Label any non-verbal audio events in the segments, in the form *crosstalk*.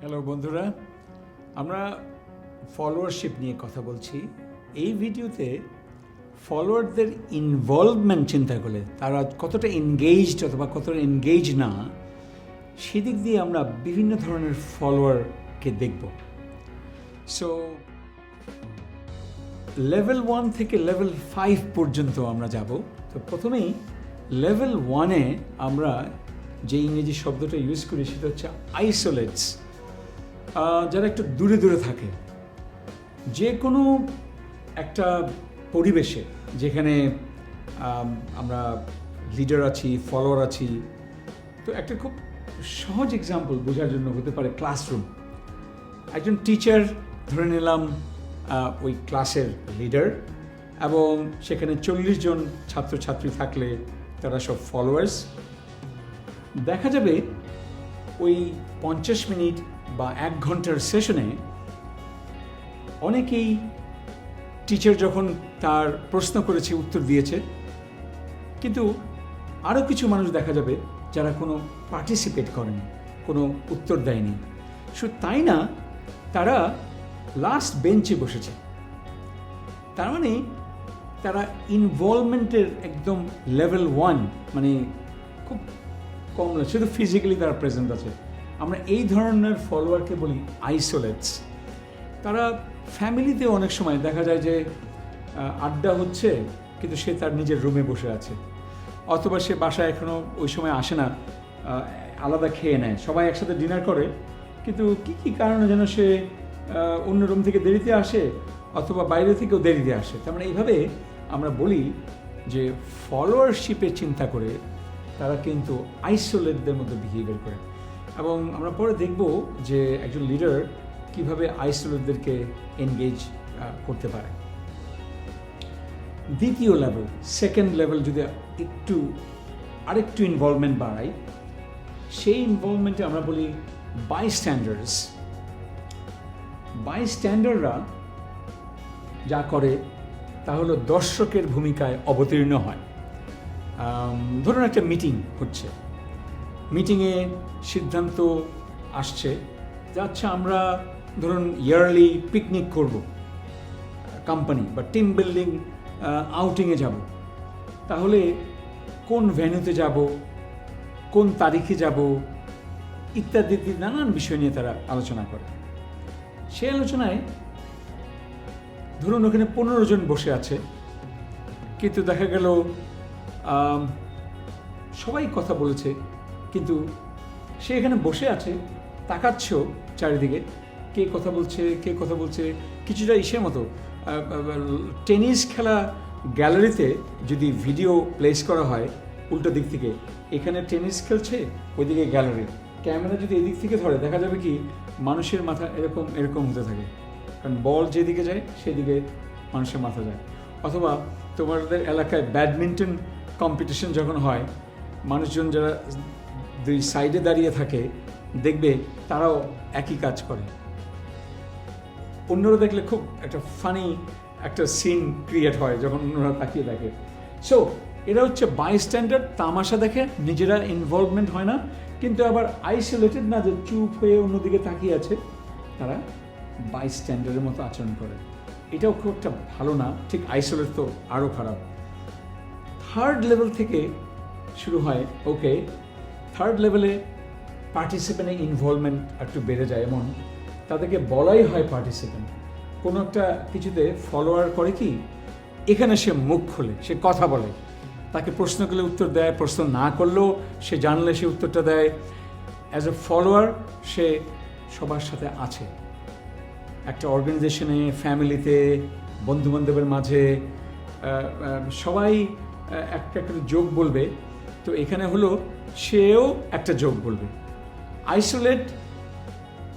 Hello বন্ধুরা। আমরা ফলোয়ারশিপ নিয়ে কথা বলছি। এই ভিডিওতে ফলোয়ারদের ইনভলভমেন্ট চিন্তা করলে, তারা কতটা এনগেজড অথবা কতটা এনগেজ না, সেদিক দিয়ে আমরা বিভিন্ন ধরনের ফলোয়ারকে দেখব। সো লেভেল ওয়ান থেকে লেভেল ফাইভ পর্যন্ত আমরা যাব। তো প্রথমেই লেভেল ওয়ানে আমরা যে ইংরেজি শব্দটা ইউজ করি, সেটা হচ্ছে আইসোলেটস যারা একটু দূরে দূরে থাকে, যে কোনো একটা পরিবেশে যেখানে আমরা লিডার আছি ফলোয়ার আছি, তো একটা খুব সহজ এক্সাম্পল বোঝার জন্য হতে পারে ক্লাসরুম একজন টিচার ধরে নিলাম ওই ক্লাসের লিডার এবং সেখানে চল্লিশ জন ছাত্রছাত্রী থাকলে তারা সব ফলোয়ার্স দেখা যাবে ওই পঞ্চাশ মিনিট বা এক ঘণ্টার সেশনে অনেকেই টিচার যখন তার প্রশ্ন করেছে, উত্তর দিয়েছে, কিন্তু আরও কিছু মানুষ দেখা যাবে যারা কোনো পার্টিসিপেট করেনি, কোনো উত্তর দেয়নি। শুধু তাই না, তারা লাস্ট বেঞ্চে বসেছে। তার মানে তারা ইনভলভমেন্টের একদম লেভেল ওয়ান মানে খুব কম শুধু ফিজিক্যালি তারা প্রেজেন্ট আছে। আমরা এই ধরনের ফলোয়ারকে বলি আইসোলেটস তারা ফ্যামিলিতে অনেক সময় দেখা যায় যে আড্ডা হচ্ছে, কিন্তু সে তার নিজের রুমে বসে আছে। অথবা সে বাসায় এখনও ওই সময় আসে না আলাদা খেয়ে নেয়। সবাই একসাথে ডিনার করে, কিন্তু কি কি কারণে যেন সে অন্য রুম থেকে দেরিতে আসে, অথবা বাইরে থেকেও দেরিতে আসে? তার মানে এইভাবে আমরা বলি যে ফলোয়ারশিপের চিন্তা করে তারা কিন্তু আইসোলেটদের মধ্যে বিহেভিয়ার করে। এবং আমরা পরে দেখব যে একজন লিডার কীভাবে আইসোলেটদেরকে এনগেজ করতে পারে। দ্বিতীয় লেভেল সেকেন্ড লেভেল যদি একটু, আরেকটু ইনভলভমেন্ট বাড়াই, সেই ইনভলভমেন্টে আমরা বলি বাই স্ট্যান্ডার্ডস বাই স্ট্যান্ডার্ডরা যা করে, তা হলো দর্শকের ভূমিকায় অবতীর্ণ হয়। ধরুন একটা মিটিং হচ্ছে। মিটিংয়ে সিদ্ধান্ত আসছে। যে আচ্ছা আমরা, ধরুন ইয়ারলি পিকনিক করব কোম্পানি বা টিম বিল্ডিং আউটিংয়ে যাব। তাহলে কোন ভেন্যুতে যাব, কোন তারিখে যাব, ইত্যাদি নানান বিষয় নিয়ে তারা আলোচনা করে। সেই আলোচনায়, ধরুন, ওখানে পনেরো জন বসে আছে, কিন্তু দেখা গেল সবাই কথা বলেছে। কিন্তু সে এখানে বসে আছে, তাকাচ্ছেও চারিদিকে। কে কথা বলছে, কে কথা বলছে, কিছুটা ইসের মতো। টেনিস খেলা গ্যালারিতে যদি ভিডিও প্লেস করা হয় উল্টো দিক থেকে, এখানে টেনিস খেলছে ওইদিকে গ্যালারি। ক্যামেরা যদি এদিক থেকে ধরে, দেখা যাবে কি মানুষের মাথা এরকম এরকম হতে থাকে। কারণ বল যেদিকে যায়, সেদিকে মানুষের মাথা যায়। অথবা তোমাদের এলাকায় ব্যাডমিন্টন কম্পিটিশন যখন হয়, মানুষজন যারা দুই সাইডে দাঁড়িয়ে থাকে, দেখবে তারাও একই কাজ করে। অন্যরা দেখলে খুব একটা ফানি একটা সিন ক্রিয়েট হয় যখন অন্যরা তাকিয়ে দেখে। সো এরা হচ্ছে বাই স্ট্যান্ডার্ড তামাশা দেখে, নিজেরা ইনভলভমেন্ট হয় না, কিন্তু আবার আইসোলেটেড না যে চুপ হয়ে অন্যদিকে তাকিয়ে আছে, তারা বাই স্ট্যান্ডার্ডের মতো আচরণ করে। এটাও খুব একটা ভালো না, ঠিক আইসোলেট তো আরও খারাপ। থার্ড লেভেল থেকে শুরু হয় ওকে থার্ড লেভেলে পার্টিসিপেন্টে ইনভলভমেন্ট একটু বেড়ে যায়। এমন তাদেরকে বলাই হয় পার্টিসিপেন্ট কোনো একটা কিছুতে ফলোয়ার করে কি, এখানে সে মুখ খোলে, সে কথা বলে। তাকে প্রশ্ন করলে উত্তর দেয়, প্রশ্ন না করলেও সে জানলে সে উত্তরটা দেয়। অ্যাজ এ ফলোয়ার সে সবার সাথে আছে। একটা অর্গানাইজেশনে ফ্যামিলিতে বন্ধুবান্ধবের মাঝে সবাই একটা একটা যোগ বলবে। তো এখানে হলো সেও একটা যোগ বলবে। আইসোলেট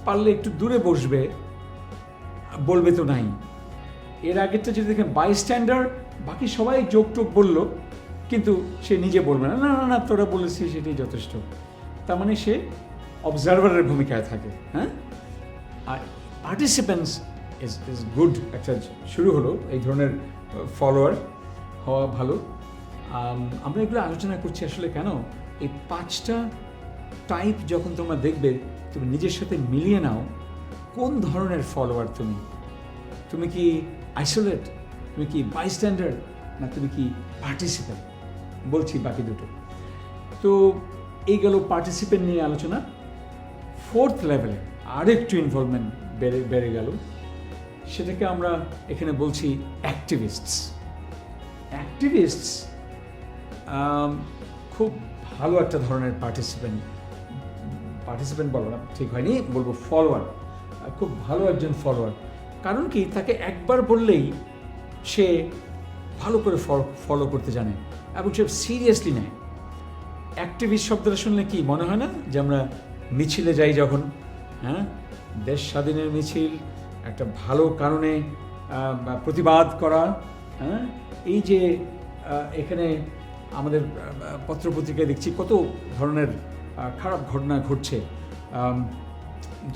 পারলে একটু দূরে বসবে, বলবে তো নাই। এর আগেরটা যদি দেখেন বাই স্ট্যান্ডার্ড বাকি সবাই যোগ টোক বলল, কিন্তু সে নিজে বলবে না। না না না, তোরা বলেছিস, সেটাই যথেষ্ট। তার মানে সে অবজারভারের ভূমিকায় থাকে হ্যাঁ? আর পার্টিসিপেন্টস ইজ ইজ গুড একটা শুরু হলো, এই ধরনের ফলোয়ার হওয়া ভালো। আমরা এগুলো আলোচনা করছি আসলে কেন? এই পাঁচটা টাইপ যখন তোমরা দেখবে, তুমি নিজের সাথে মিলিয়ে নাও, কোন ধরনের ফলোয়ার তুমি? তুমি কি আইসোলেট তুমি কি বাইস্ট্যান্ডার না তুমি কি পার্টিসিপেন্ট বলছি বাকি দুটো। তো এই গেল পার্টিসিপেন্ট নিয়ে আলোচনা। ফোর্থ লেভেলে আরেকটু ইনভলভমেন্ট বেড়ে বেড়ে গেল। সেটাকে আমরা এখানে বলছি অ্যাক্টিভিস্টস অ্যাক্টিভিস্টস খুব ভালো একটা ধরনের পার্টিসিপেন্ট পার্টিসিপেন্ট বলো না, ঠিক হয়নি, বলব ফলোয়ার খুব ভালো একজন ফলোয়ার কারণ কি, তাকে একবার বললেই সে ভালো করে ফলো করতে জানে এবং সে সিরিয়াসলি নেয়। অ্যাক্টিভিস্ট শব্দটা শুনলে কি মনে হয় না যে আমরা মিছিলে যাই যখন হ্যাঁ? দেশ স্বাধীনের মিছিল, একটা ভালো কারণে প্রতিবাদ করা হ্যাঁ? এই যে এখানে আমাদের পত্রপত্রিকায় দেখছি কত ধরনের খারাপ ঘটনা ঘটছে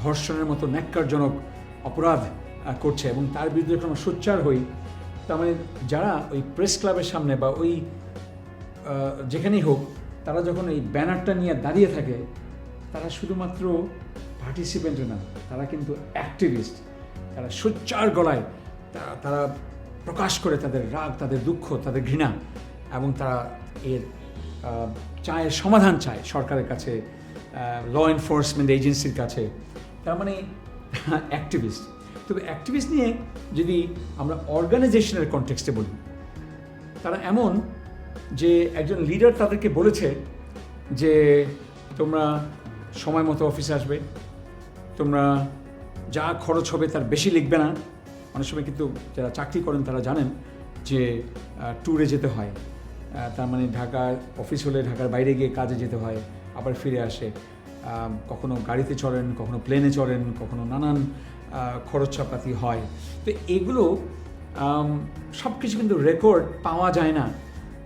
ধর্ষণের মতো ন্যাক্কারজনক অপরাধ করছে এবং তার বিরুদ্ধে যখন সোচ্চার হই, তার মানে যারা ওই প্রেস ক্লাবের সামনে বা ওই যেখানেই হোক, তারা যখন এই ব্যানারটা নিয়ে দাঁড়িয়ে থাকে, তারা শুধুমাত্র পার্টিসিপেন্ট না, তারা কিন্তু অ্যাক্টিভিস্ট তারা সোচ্চার গলায়, তারা তারা প্রকাশ করে তাদের রাগ, তাদের দুঃখ, তাদের ঘৃণা এবং তারা এর চায়ের সমাধান চায় সরকারের কাছে ল এনফোর্সমেন্ট এজেন্সির কাছে। তার মানে *laughs* অ্যাক্টিভিস্ট তবে অ্যাক্টিভিস্ট নিয়ে যদি আমরা অর্গানাইজেশনের কনটেক্সটে বলি, তারা এমন যে একজন লিডার তাদেরকে বলেছে যে, তোমরা সময় মতো অফিসে আসবে, তোমরা যা খরচ হবে তার বেশি লিখবে না। অনেক সময় কিন্তু যারা চাকরি করেন তারা জানেন যে ট্যুরে যেতে হয়। তার মানে ঢাকার অফিস হলে ঢাকার বাইরে গিয়ে কাজে যেতে হয়, আবার ফিরে আসে। কখনো গাড়িতে চড়েন, কখনো প্লেনে চড়েন, কখনো নানান খরচাপাতি হয়। তো এগুলো সব কিছু কিন্তু রেকর্ড পাওয়া যায় না।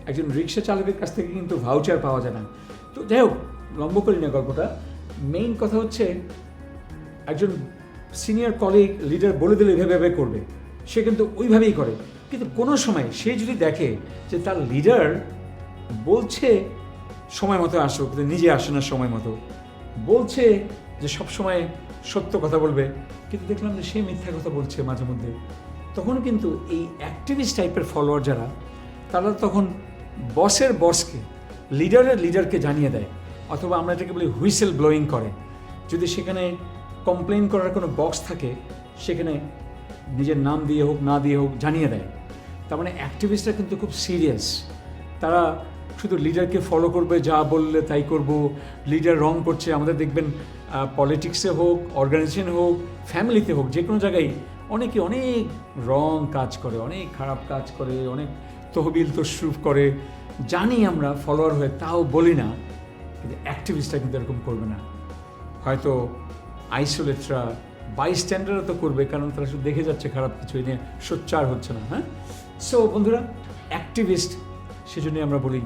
একজন রিক্সা চালকের কাছ থেকে কিন্তু ভাউচার পাওয়া যায় না। তো যাই হোক লম্ব করি না গল্পটা। মেইন কথা হচ্ছে, একজন সিনিয়র কলিগ লিডার বলে দিলে এভাবে করবে। সে কিন্তু ওইভাবেই করে। কিন্তু কোনো সময় সে যদি দেখে যে তার লিডার বলছে সময় মতো আসো কিন্তু নিজে আসে না সময় মতো, বলছে যে সব সময় সত্য কথা বলবে, কিন্তু দেখলাম যে সে মিথ্যা কথা বলছে মাঝে মধ্যে, তখন কিন্তু এই অ্যাক্টিভিস্ট টাইপের ফলোয়ার যারা, তারা তখন বসের বসকে লিডারের লিডারকে জানিয়ে দেয়, অথবা আমরা এটাকে বলি হুইসেল ব্লোয়িং করে। যদি সেখানে কমপ্লেন করার কোনো বক্স থাকে, সেখানে নিজের নাম দিয়ে হোক, না দিয়ে হোক, জানিয়ে দেয়। তার মানে অ্যাক্টিভিস্টরা কিন্তু খুব সিরিয়াস তারা শুধু লিডারকে ফলো করবে, যা বললে তাই করব। লিডার রং করছে, আমাদের দেখবেন পলিটিক্সে হোক অর্গানাইজেশন হোক ফ্যামিলিতে হোক, যে কোনো জায়গায় অনেকে অনেক রং কাজ করে, অনেক খারাপ কাজ করে, অনেক তহবিল তশরুফ করে। জানি আমরা ফলোয়ার হয়ে তাও বলি না, কিন্তু অ্যাক্টিভিস্টরা কিন্তু এরকম করবে না। হয়তো আইসোলেটরা বাইস্ট্যান্ডাররা তো করবে, কারণ তারা শুধু দেখে যাচ্ছে খারাপ কিছু নিয়ে সোচ্চার হচ্ছে না হ্যাঁ? সো বন্ধুরা অ্যাক্টিভিস্ট সেজন্যই আমরা বলি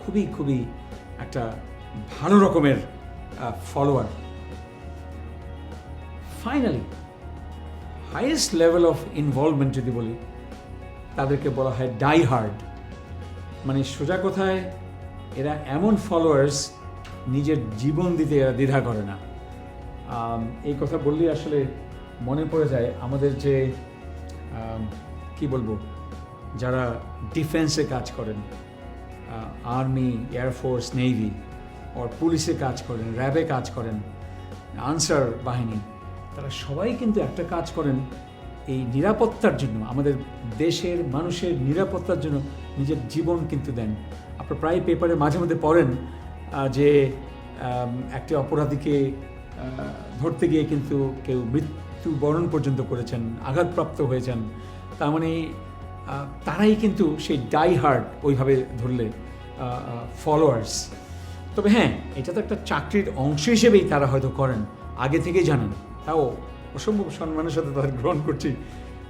খুবই খুবই একটা ভালো রকমের follower finally highest level of involvement যদি বলি, তাদেরকে বলা হয় ডাই হার্ড মানে সোজা কথায়, এরা এমন ফলোয়ার্স নিজের জীবন দিতে এরা দ্বিধা করে না। এই কথা বললেই আসলে মনে পড়ে যায়, আমাদের যে কি বলব, যারা ডিফেন্সে কাজ করেন আর্মি এয়ারফোর্স নেভি ওর পুলিশে কাজ করেন র্যাবে কাজ করেন আনসার বাহিনী, তারা সবাই কিন্তু একটা কাজ করেন এই নিরাপত্তার জন্য। আমাদের দেশের মানুষের নিরাপত্তার জন্য নিজের জীবন কিন্তু দেন। আপনার প্রায় পেপারে মাঝে মধ্যে পড়েন যে একটি অপরাধীকে ধরতে গিয়ে কিন্তু কেউ মৃত্যুবরণ পর্যন্ত করেছেন, আঘাতপ্রাপ্ত হয়েছেন। তার মানে তারাই কিন্তু সেই ডাই হার্ড ওইভাবে ধরলে ফলোয়ার্স তবে হ্যাঁ এটা তো একটা চাকরির অংশ হিসেবেই তারা হয়তো করেন। আগে থেকেই জানেন। তাও অসম্ভব সম্মানের সাথে তাদের গ্রহণ করছি।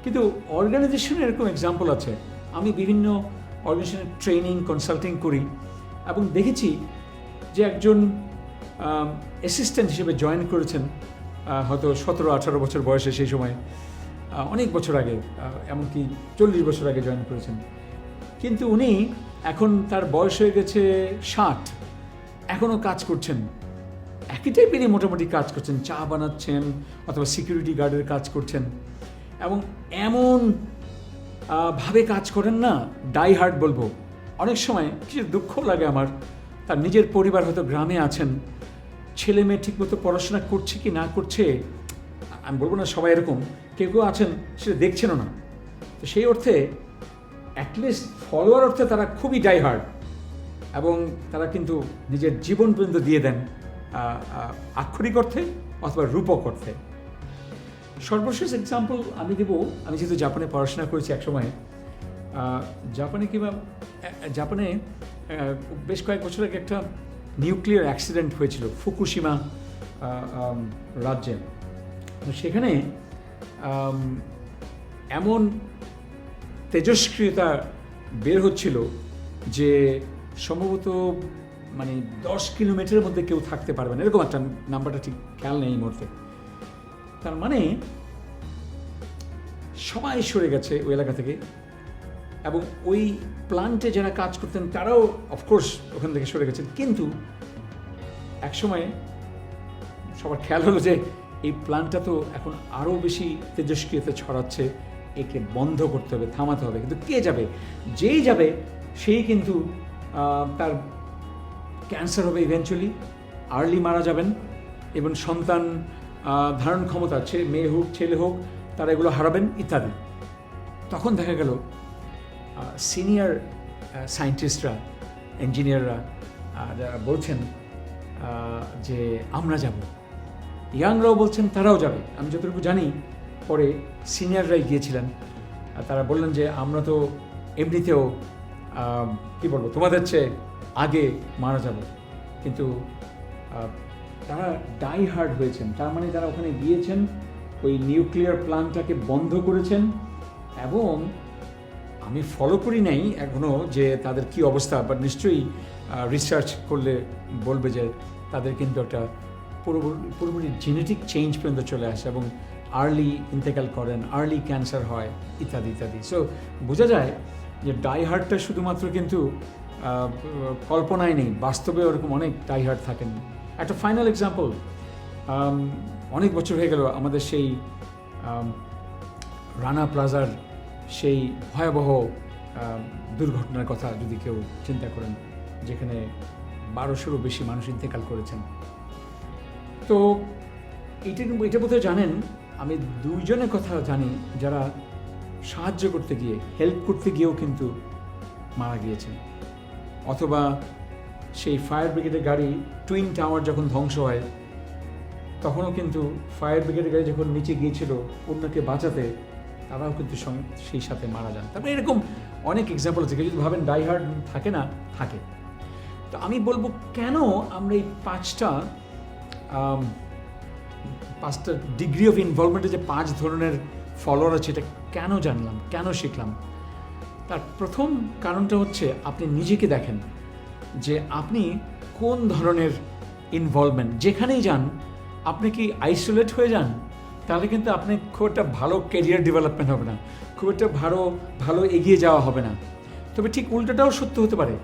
কিন্তু অর্গানাইজেশনের এরকম এক্সাম্পল আছে। আমি বিভিন্ন অর্গানাইজেশনের ট্রেনিং কনসাল্টিং করি এবং দেখেছি যে একজন অ্যাসিস্ট্যান্ট হিসেবে জয়েন করেছেন হয়তো সতেরো আঠারো বছর বয়সে সেই সময়। অনেক বছর আগে এমনকি চল্লিশ বছর আগে জয়েন করেছেন। কিন্তু উনি এখন তার বয়স হয়ে গেছে ষাট। এখনও কাজ করছেন। একই টাইপেরই মোটামুটি কাজ করছেন। চা বানাচ্ছেন অথবা সিকিউরিটি গার্ডের কাজ করছেন। এবং এমন ভাবে কাজ করেন না ডাই হার্ট বলব। অনেক সময় কিছু দুঃখ লাগে আমার। তার নিজের পরিবার হয়তো গ্রামে আছেন। ছেলে মেয়ে ঠিকমতো পড়াশোনা করছে কি না করছে, আমি বলব না সবাই এরকম। কেউ কেউ আছেন, সেটা দেখছেনও না। তো সেই অর্থে অ্যাটলিস্ট ফলোয়ার অর্থে তারা খুবই ডাই হার্ড এবং তারা কিন্তু নিজের জীবন পর্যন্ত দিয়ে দেন আক্ষরিক অর্থে অথবা রূপক অর্থে। সর্বশেষ এক্সাম্পল আমি দেব, আমি যেহেতু জাপানে পড়াশোনা করেছি একসময় জাপানে কিংবা জাপানে বেশ কয়েক বছর আগে একটা নিউক্লিয়ার অ্যাক্সিডেন্ট হয়েছিল ফুকুশিমা রাজ্যে। সেখানে এমন তেজস্ক্রিয়তা বের হচ্ছিল যে সম্ভবত মানে দশ কিলোমিটারের মধ্যে কেউ থাকতে পারবে না। এরকম একটা নাম্বারটা ঠিক খেয়াল নেই এই মুহূর্তে। তার মানে সবাই সরে গেছে ওই এলাকা থেকে এবং ওই প্লান্টে যারা কাজ করতেন তারাও অফকোর্স ওখান থেকে সরে গেছেন। কিন্তু একসময় সবার খেয়াল হলো যে এই প্ল্যানটা তো এখন আরও বেশি তেজস্ক্রিয়তা ছড়াচ্ছে। একে বন্ধ করতে হবে, থামাতে হবে। কিন্তু কে যাবে? যেই যাবে, সেই কিন্তু তার ক্যান্সার হবে ইভেনচুয়ালি আর্লি মারা যাবেন এবং সন্তান ধারণ ক্ষমতা মেয়ে হোক, ছেলে হোক, তারা এগুলো হারাবেন ইত্যাদি। তখন দেখা গেল সিনিয়র সায়েন্টিস্টরা ইঞ্জিনিয়াররা যারা বলছেন যে আমরা যাব। ইয়াংরাও বলছেন তারাও যাবে। আমি যতটুকু জানি, পরে সিনিয়ররাই গিয়েছিলেন। আর তারা বললেন যে, আমরা তো এমনিতেও কি বলব, তোমাদের চেয়ে আগে মারা যাব। কিন্তু তারা ডাই হার্ড হয়েছেন। তার মানে তারা ওখানে গিয়েছেন, ওই নিউক্লিয়ার প্ল্যান্টটাকে বন্ধ করেছেন এবং আমি ফলো করি নাই এখনও যে তাদের কি অবস্থা বাট নিশ্চয়ই রিসার্চ করলে বলবে যে তাদের কিন্তু একটা পুরোপুরি জেনেটিক চেঞ্জ পর্যন্ত চলে আসে এবং আর্লি ইন্তেকাল করেন আর্লি ক্যান্সার হয়, ইত্যাদি ইত্যাদি। সো বোঝা যায় যে ডাই হার্টটা শুধুমাত্র কিন্তু কল্পনায় নেই, বাস্তবে ওরকম অনেক ডাই হার্ট থাকেন একটা ফাইনাল এক্সাম্পল অনেক বছর হয়ে গেল আমাদের সেই রানা প্লাজার সেই ভয়াবহ দুর্ঘটনার কথা যদি কেউ চিন্তা করেন, যেখানে বারোশোরও বেশি মানুষ ইন্তেকাল করেছেন। তো এটা এটা বোধহয় জানেন, আমি দুইজনের কথা জানি যারা সাহায্য করতে গিয়ে হেল্প করতে গিয়েও কিন্তু মারা গিয়েছেন। অথবা সেই ফায়ার ব্রিগেডের গাড়ি টুইন টাওয়ার যখন ধ্বংস হয়, তখনও কিন্তু ফায়ার ব্রিগেডের গাড়ি যখন নিচে গিয়েছিল অন্যকে বাঁচাতে, তারাও কিন্তু সেই সাথে মারা যান। তারপরে এরকম অনেক এক্সাম্পল আছে। যদি ভাবেন ডাই হার্ড থাকে না, থাকে। তো আমি বলব কেন আমরা এই পাঁচটা পাঁচটা ডিগ্রি অফ ইনভলভমেন্টে যে পাঁচ ধরনের ফলোয়ার আছে, এটা কেন জানলাম, কেন শিখলাম? তার প্রথম কারণটা হচ্ছে, আপনি নিজেকে দেখেন যে আপনি কোন ধরনের ইনভলভমেন্ট যেখানেই যান, আপনি কি আইসোলেট হয়ে যান? তাহলে কিন্তু আপনি খুব একটা ভালো কেরিয়ার ডেভেলপমেন্ট হবে না, খুব একটা ভালো ভালো এগিয়ে যাওয়া হবে না। তবে ঠিক উল্টোটাও সত্য হতে পারে,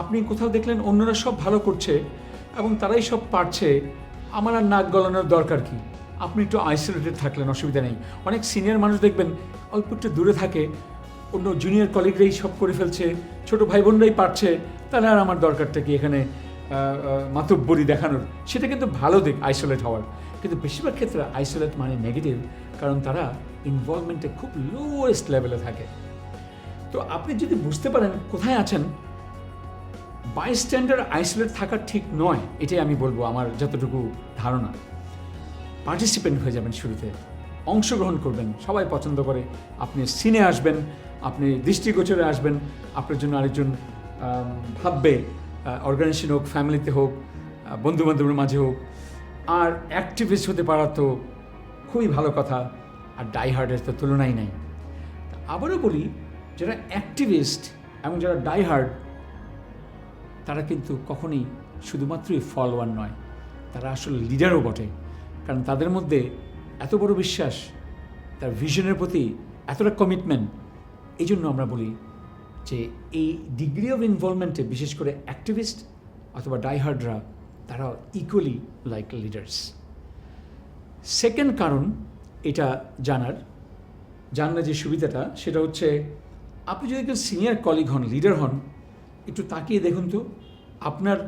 আপনি কোথাও দেখলেন অন্যরা সব ভালো করছে এবং তারাই সব পারছে আমার আর নাক গলানোর দরকার কি? আপনি একটু আইসোলেটেড থাকলেন, অসুবিধা নেই। অনেক সিনিয়র মানুষ দেখবেন, অল্প একটু দূরে থাকে, অন্য জুনিয়র কলিগরাই সব করে ফেলছে, ছোট ভাই বোনরাই পারছে, তাহলে আর আমার দরকারটা কি এখানে মাতব্বরি দেখানোর? সেটা কিন্তু ভালো দিক আইসোলেট হওয়ার। কিন্তু বেশিরভাগ ক্ষেত্রে আইসোলেট মানে নেগেটিভ কারণ তারা ইনভলভমেন্টে খুব লোয়েস্ট লেভেলে থাকে। তো আপনি যদি বুঝতে পারেন কোথায় আছেন বাইস্ট্যান্ডার আইসোলেট থাকা ঠিক নয়, এটাই আমি বলব আমার যতটুকু ধারণা। পার্টিসিপেন্ট হয়ে যাবেন শুরুতে, অংশগ্রহণ করবেন, সবাই পছন্দ করে, আপনি সিনে আসবেন, আপনি দৃষ্টিগোচরে আসবেন, আপনার জন্য আরেকজন ভাববে অর্গানাইজেশন হোক ফ্যামিলিতে হোক বন্ধু বান্ধবের মাঝে হোক। আর অ্যাক্টিভিস্ট হতে পারা তো খুবই ভালো কথা, আর ডাই হার্টের তো তুলনাই নাই। আবারও বলি, যারা অ্যাক্টিভিস্ট এবং যারা ডাই হার্ড তারা কিন্তু কখনোই শুধুমাত্রই ফলোয়ার নয়, তারা আসলে লিডারও বটে। কারণ তাদের মধ্যে এত বড় বিশ্বাস, তার ভিশনের প্রতি এতটা কমিটমেন্ট এই জন্য আমরা বলি যে এই ডিগ্রি অফ ইনভলভমেন্টে বিশেষ করে অ্যাক্টিভিস্ট অথবা ডাইহার্ডরা তারা ইকুয়ালি লাইক লিডার্স সেকেন্ড কারণ এটা জানার জানার যে সুবিধাটা, সেটা হচ্ছে আপনি যদি একজন সিনিয়র কলিগ হন লিডার হন একটু তাকিয়ে দেখুন তো, আপনার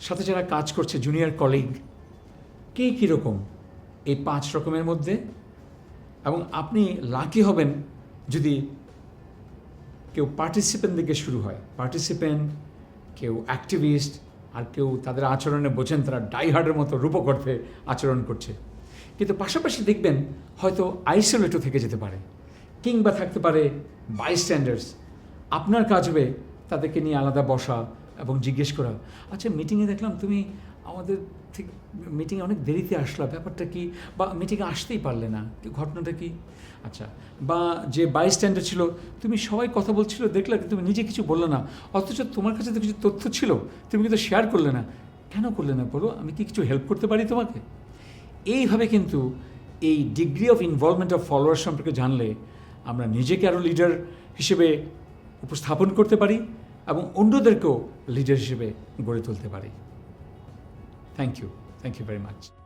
সাথে যারা কাজ করছে জুনিয়র কলিগ কে কীরকম এই পাঁচ রকমের মধ্যে? এবং আপনি লাকি হবেন যদি কেউ পার্টিসিপেন্ট দিকে শুরু হয়। পার্টিসিপেন্ট কেউ অ্যাক্টিভিস্ট আর কেউ তাদের আচরণে বোঝেন, তারা ডাইহার্ডের মতো রূপকর্থে আচরণ করছে। কিন্তু পাশাপাশি দেখবেন, হয়তো আইসোলেটও থেকে যেতে পারে, কিংবা থাকতে পারে বাইস্ট্যান্ডার্স আপনার কাজ হবে তাদেরকে নিয়ে আলাদা বসা এবং জিজ্ঞেস করা। আচ্ছা মিটিংয়ে দেখলাম তুমি আমাদের ঠিক মিটিংয়ে অনেক দেরিতে আসলা, ব্যাপারটা কি? বা মিটিংয়ে আসতেই পারলে না ঘটনাটা কি? আচ্ছা বা যে বাইস্ট্যান্ডার ছিল, তুমি সবাই কথা বলছিল, দেখলে তুমি নিজে কিছু বললে না, অথচ তোমার কাছে তো কিছু তথ্য ছিল, তুমি কিন্তু শেয়ার করলে না। কেন করলে না বলো? আমি কি কিছু হেল্প করতে পারি তোমাকে? এইভাবে কিন্তু এই degree of involvement of follower সম্পর্কে জানলে আমরা নিজেকে আরও লিডার হিসেবে উপস্থাপন করতে পারি। এবং অন্যদেরকেও লিডার হিসেবে গড়ে তুলতে পারি। Thank you thank you very much